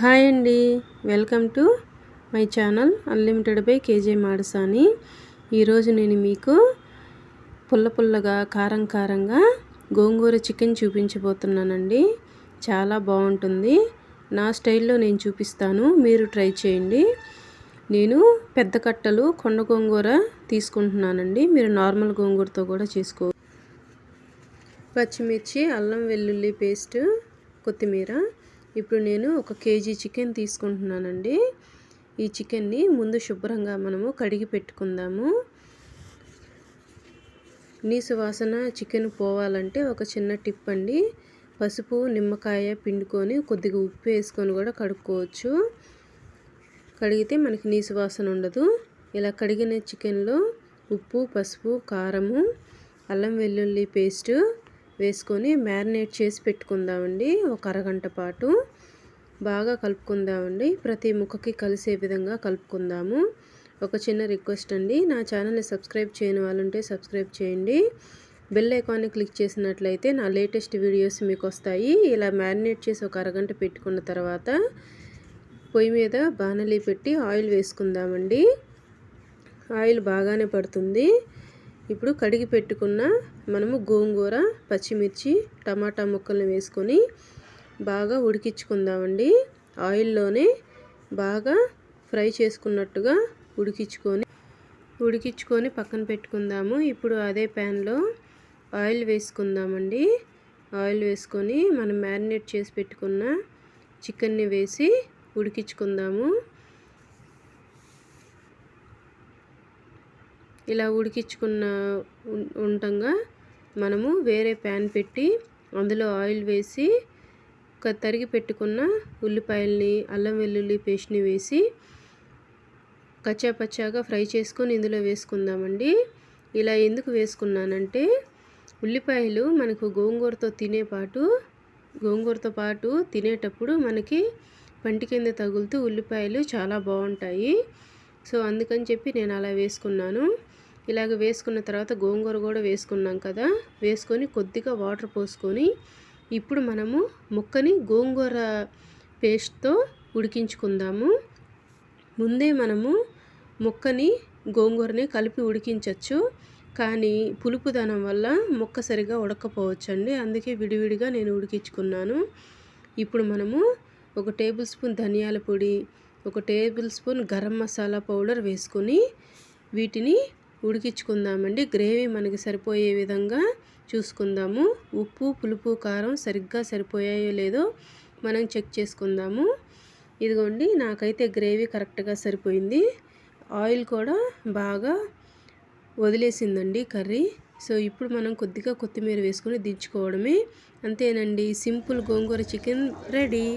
Hi అండి. Welcome to my channel unlimited by KJ Madasani. ఈరోజు నేను మీకు పుల్ల పుల్లగా కారం కారంగా గోంగూర చికెన్ చూపించబోతున్నానండి. చాలా బాగుంటుంది. నా స్టైల్లో నేను చూపిస్తాను. మీరు ట్రై చేయండి. నేను పెద్ద కట్టలు కొండ గోంగూర తీసుకుంటున్నానండి. మీరు నార్మల్ గోంగూరతో కూడా చేసుకో పచ్చిమిర్చి అల్లం వెల్లుల్లి పేస్ట్ కొత్తిమీర ఇప్పుడు నేను ఒక కేజీ చికెన్ తీసుకుంటున్నానండి. ఈ చికెన్ని ముందు శుభ్రంగా మనము కడిగి పెట్టుకుందాము. నీసు వాసన చికెన్ పోవాలంటే ఒక చిన్న టిప్ అండి. పసుపు నిమ్మకాయ పిండుకొని కొద్దిగా ఉప్పు వేసుకొని కూడా కడుక్కోవచ్చు. కడిగితే మనకి నీసు వాసన ఉండదు. ఇలా కడిగిన చికెన్లో ఉప్పు పసుపు కారము అల్లం వెల్లుల్లి పేస్టు వేసుకొని మ్యారినేట్ చేసి పెట్టుకుందామండి. ఒక అరగంట పాటు. బాగా కలుపుకుందామండి. ప్రతి ముక్కకి కలిసే విధంగా కలుపుకుందాము. ఒక చిన్న రిక్వెస్ట్ అండి. నా ఛానల్ని సబ్స్క్రైబ్ చేయని వాళ్ళుంటే సబ్స్క్రైబ్ చేయండి. బెల్ ఐకాన్ని క్లిక్ చేసినట్లయితే నా లేటెస్ట్ వీడియోస్ మీకు వస్తాయి. ఇలా మ్యారినేట్ చేసి ఒక అరగంట పెట్టుకున్న తర్వాత పొయ్యి మీద బాణలి పెట్టి ఆయిల్ వేసుకుందామండి. ఆయిల్ బాగానే పడుతుంది. ఇప్పుడు కడిగి పెట్టుకున్న మనము గోంగూర పచ్చిమిర్చి టమాటా ముక్కల్ని వేసుకొని బాగా ఉడికించుకుందామండి. ఆయిల్లోనే బాగా ఫ్రై చేసుకున్నట్టుగా ఉడికించుకొని ఉడికించుకొని పక్కన పెట్టుకుందాము. ఇప్పుడు అదే ప్యాన్లో ఆయిల్ వేసుకుందామండి. ఆయిల్ వేసుకొని మనం మ్యారినేట్ చేసి పెట్టుకున్న చికెన్ని వేసి ఉడికించుకుందాము. ఇలా ఉడికించుకున్న ఉండగా మనము వేరే ప్యాన్ పెట్టి అందులో ఆయిల్ వేసి ఒక తరిగి పెట్టుకున్న ఉల్లిపాయల్ని అల్లం వెల్లుల్లి పేస్ట్ని వేసి కచ్చాపచ్చాగా ఫ్రై చేసుకొని ఇందులో వేసుకుందామండి. ఇలా ఎందుకు వేసుకున్నానంటే ఉల్లిపాయలు మనకు గోంగూరతో తినేపాటు గోంగూరతో పాటు తినేటప్పుడు మనకి పంటి కింద తగులుతూ ఉల్లిపాయలు చాలా బాగుంటాయి. సో అందుకని చెప్పి నేను అలా వేసుకున్నాను. ఇలాగ వేసుకున్న తర్వాత గోంగూర కూడా వేసుకున్నాం కదా వేసుకొని కొద్దిగా వాటర్ పోసుకొని ఇప్పుడు మనము ముక్కని గోంగూర పేస్ట్తో ఉడికించుకుందాము. ముందే మనము ముక్కని గోంగూరని కలిపి ఉడికించవచ్చు కానీ పులుపుదనం వల్ల ముక్క సరిగా ఉడకపోవచ్చండి. అందుకే విడివిడిగా నేను ఉడికించుకున్నాను. ఇప్పుడు మనము ఒక టేబుల్ స్పూన్ ధనియాల పొడి ఒక tablespoon garam masala powder వేసుకొని వీటిని ఉడికించుకుందామండి. గ్రేవీ మనకి సరిపోయే విధంగా చూసుకుందాము. ఉప్పు పులుపు కారం సరిగ్గా సరిపోయాయో లేదో మనం చెక్ చేసుకుందాము. ఇదిగోండి నాకైతే గ్రేవీ కరెక్ట్గా సరిపోయింది. ఆయిల్ కూడా బాగా వదిలేసిందండి కర్రీ. సో ఇప్పుడు మనం కొద్దిగా కొత్తిమీర వేసుకొని దించుకోవడమే. అంతేనండి సింపుల్ గోంగూర చికెన్ రెడీ.